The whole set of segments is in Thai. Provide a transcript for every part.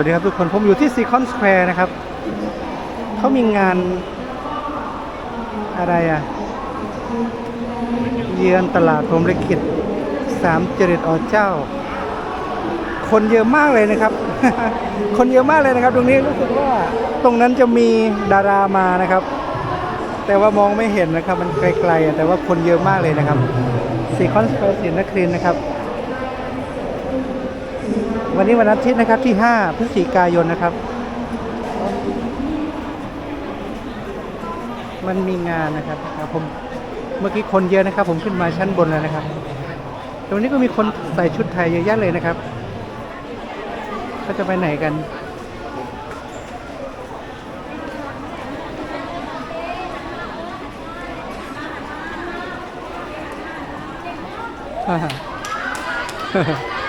วัสดีครับทุกคน ผมอยู่ที่ซีคอนสแควร์นะครับ เขามีงานอะไรอะ เยือนตลาดพรมลิขิตสามเจริตอเจ้า คนเยอะมากเลยนะครับ คนเยอะมากเลยนะครับ ตรงนี้รู้สึกว่าตรงนั้นจะมีดารามานะครับ แต่ว่ามองไม่เห็นนะครับ มันไกลๆแต่ว่าคนเยอะมากเลยนะครับซีคอนสแควร์ศรีนครินทร์นะครับ วันนี้วันอาทิตย์นะครับที่ 5 พฤศจิกายนนะครับ มันมีงานนะครับครับผมเมื่อกี้คนเยอะนะครับ ผมขึ้นมาชั้นบนแล้วนะครับตรงนี้ก็มีคนใส่ชุดไทยเยอะแยะเลยนะครับเขาจะไปไหนกันฮ่าฮ่า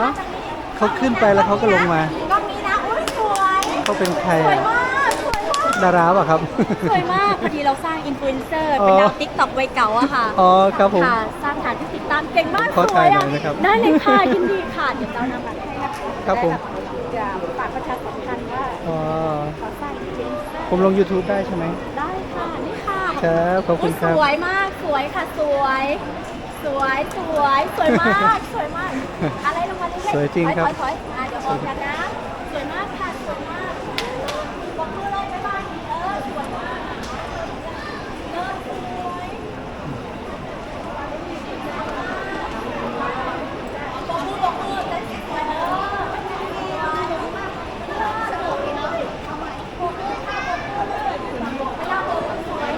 เอ้าเขาขึ้นไปแล้วเขาก็ลงมากล้องนี้นะอุ้ยสวยเขาเป็นใครสวยอะมากสวยมากดาราป่ะครับ สวยมากพอดีเราสร้างอินฟลูเอนเซอร์อ๋อเป็นดาวติ๊กต็อกวัยเก่าอะค่ะอ๋อครับผมค่ะสร้างฐานที่ติดตามเก่งมากขอสถ่าวยยหน่อะอยนะครับได้เลยค่ะยินดีค่ะเดี๋ยวเรานำบัตรให้นะคะครับผมจะฝากประชาสัมพันธ์ว่าอ๋อขอสร้างอินฟลูเอนเซอร์ผมลง YouTube ได้ใช่ไหมได้ค่ะนี่ค่ะครับขอบคุณครับสวยมากสวยค่ะสวย สวยสวยสวยมากสวยมากอะไรลงมาเรื่อยๆ สวยจริงครับ ถอยถอยถอยอะเดี๋ยวออกกันนะสวยมากค่ะสวยมากบอกมือเลยบ๊ายบายเออสวยมากเลิศสวยบอกมือบอกมือเลยสวยเออไม่ยากเลยสวย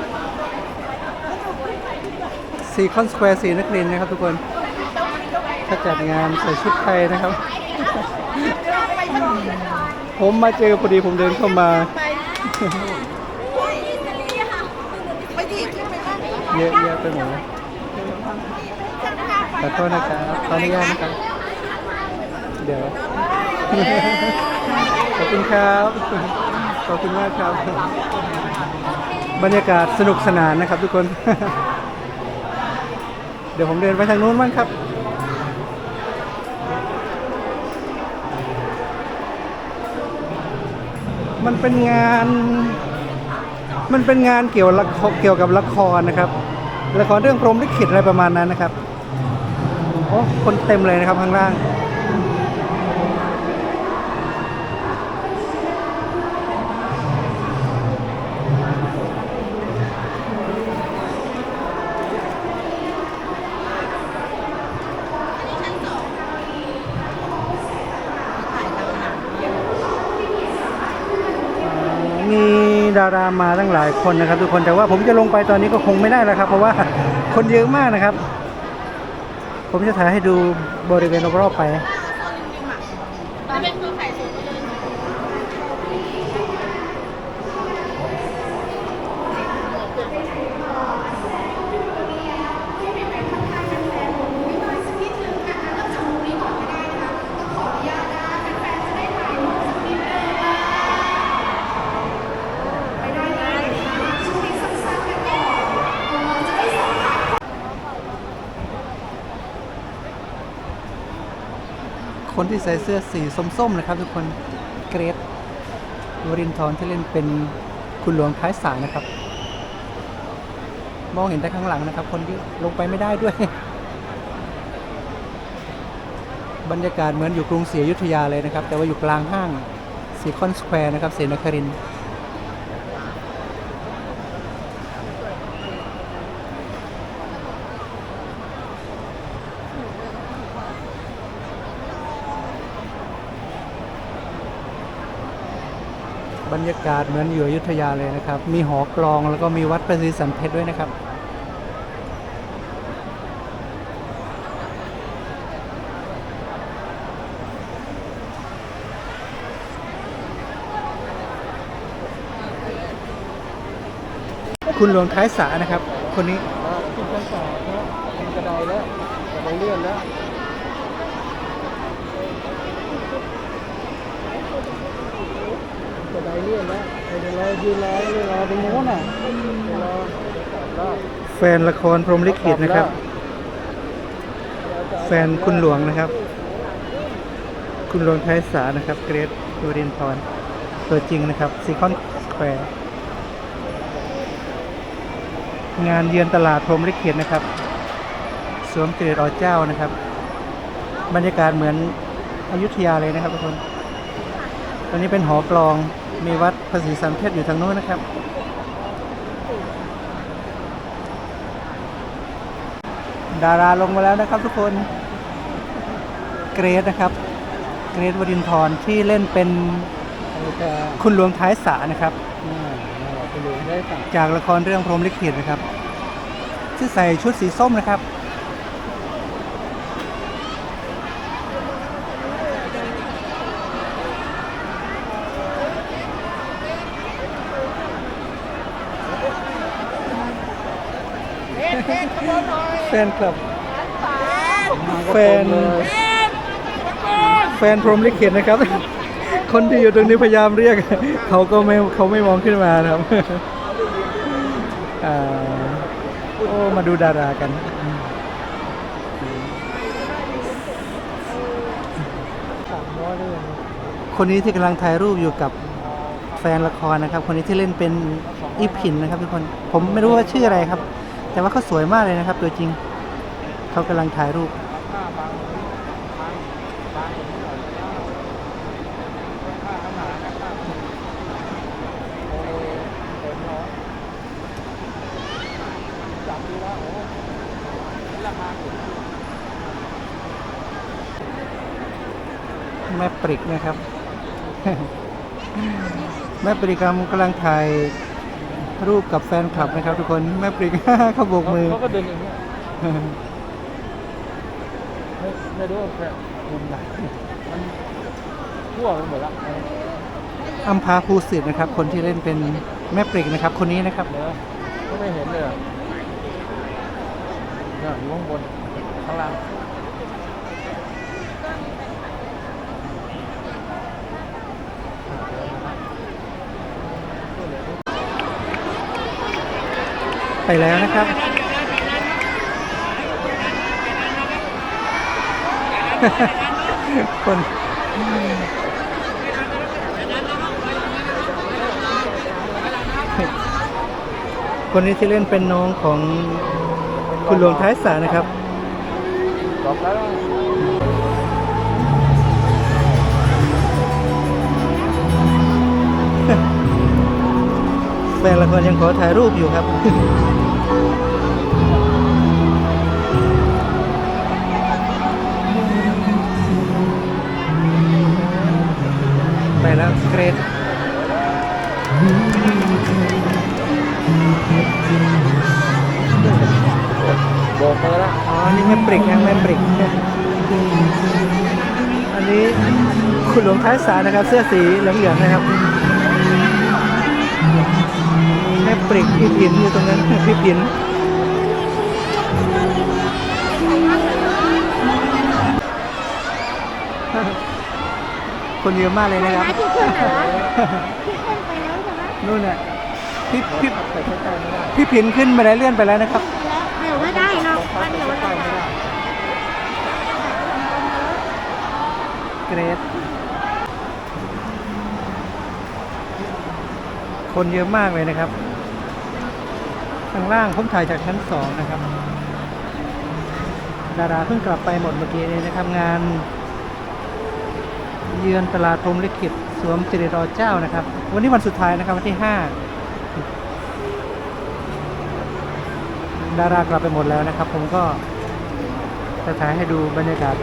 ซีคอนสแควร์สีนครินทร์นะครับทุกคน เขาจัดงานใส่ชุดไทยนะครับ ผมมาเจอพอดีผมเดินเข้ามา เยอะแยะไปหมดเลยขอโทษนะครับขออนุญาตนะครับ เดี๋ยว ขอบคุณครับ ขอบคุณมากครับ บรรยากาศสนุกสนานนะครับทุกคน เดี๋ยวผมเดินไปทางนู้นบ้างครับ มันเป็นงาน มันเป็นงานเกี่ยวละเกี่ยวกับละครนะครับละครเรื่องพรหมลิขิตอะไรประมาณนั้นนะครับโอ้คนเต็มเลยนะครับข้างล่าง มี ดารามาตั้งหลายคนนะครับ ทุกคนแต่ว่าผมจะลงไปตอนนี้ก็คงไม่ได้แล้วครับ เพราะว่าคนเยอะมากนะครับ ผมจะถ่ายให้ดูบริเวณรอบๆไป คนที่ใส่เสื้อสีส้มๆนะครับ ทุกคนเกรทวรินทร์ที่เล่นเป็นคุณหลวงท้ายสายนะครับ มองเห็นแต่ข้างหลังนะครับ คนที่ลงไปไม่ได้ด้วย บรรยากาศเหมือนอยู่กรุงศรีอยุธยาเลยนะครับ แต่ว่าอยู่กลางห้างซีคอนสแควร์นะครับเสนครินทร์ บรรยากาศเหมือนอยู่อยุธยาเลยนะครับ มีหอกลองแล้วก็มีวัดประสิสันเพชรด้วยนะครับ คุณหลวงท้ายสานะครับ คนนี้ขึ้นชั้นสามนะขึ้นกระไดแล้วกระไดเลื่อนแล้วกระ ไดเลื่อนแล้วเรอยืนรอเลยรอตรงโน้นน่ะรอแฟนละครพรหมลิขิตนะครับ แฟนคุณหลวงนะครับ คุณหลวงไทยสานะครับ เกรทวรินทร์ตัวจริงนะครับซีคอนสแควร์งานเยือนตลาดพรหมลิขิตนะครับ สวมเกรดอเจ้านะครับ บรรยากาศเหมือนอยุธยาเลยนะครับทุกคน ตอนนี้เป็นหอกลอง มีวัดภาษีสันเพชรอยู่ทางโน้นนะครับ ดาราลงมาแล้วนะครับทุกคน เกรดนะครับ เกรดวรินทร์ที่เล่นเป็นโอเคคุณหลวงท้ายสานะครับน่าเราไปดูได้สั่งจากละครเรื่องพรหมลิขิตนะครับที่ใส่ชุดสีส้มนะครับ แฟนคลับ แฟน แฟนพรหมลิขิตนะครับ คนที่อยู่ตรงนี้พยายามเรียก เขาก็ไม่เขาไม่มองขึ้นมานะครับอ่าโอ้มาดูดารากันสามร้อยได้ยังคนนี้ที่กำลังถ่ายรูปอยู่กับแฟนละครนะครับ คนนี้ที่เล่นเป็นอีผินนะครับทุกคน ผมไม่รู้ว่าชื่ออะไรครับ แต่ว่าเขาสวยมากเลยนะครับ ตัวจริง เขากำลังถ่ายรูปแม่ปริกนะครับ แม่ปริกกำลังถ่าย รูปกับแฟนคลับนะครับ ทุกคนแม่ปริกเขาโบกมือ เขาก็เดินอย่างเงี้ยไม่ไม่รู้ว่าแค่มุมไหนมันทั่วไปหมดละอัมพาภูสิทธิ์นะครับ คนที่เล่นเป็นแม่ปริกนะครับ คนนี้นะครับเนอะก็ไม่เห็นเลยอะเนี่ยอยู่ข้างบนข้างล่าง แล้วนะครับ คนคนนี้ที่เล่นเป็นน้องของคุณหลวงท้ายสานะครับจบแล้วแฟนละครยังขอถ่ายรูปอยู่ครับ แล้วเกรดโบกมือแล้วอ๋อ นี่แม่ปริกนะแม่ปริก อันนี้คุณหลวงท้ายสานะครับ เสื้อสีเหลืองๆนะครับแม่ปริกพี่ผินอยู่ตรงนั้นพี่ผิน คนเยอะมากเลยนะครับที่ขึ้นเหรอที่ขึ้นไปแล้วใช่ไหมนู่นน่ะพี่พี่ใส่ใกล้ๆไม่ได้พี่ผินขึ้นมาได้เลื่อนไปแล้วนะครับเดี๋ยวไม่ได้เนาะมันเดี๋ยวไม่ใกล้ได้ไม่ได้เกรดคนเยอะมากเลยนะครับ ข้างล่างผมถ่ายจากชั้นสองนะครับ ดาราเพิ่งกลับไปหมดเมื่อกี้นี้นะครับงาน เยือนตลาดพรมลิขิตสวมจิริรอเจ้านะครับ วันนี้วันสุดท้ายนะครับวันที่ห้าดารากลับไปหมดแล้วนะครับ ผมก็จะถ่ายให้ดูบรรยากาศ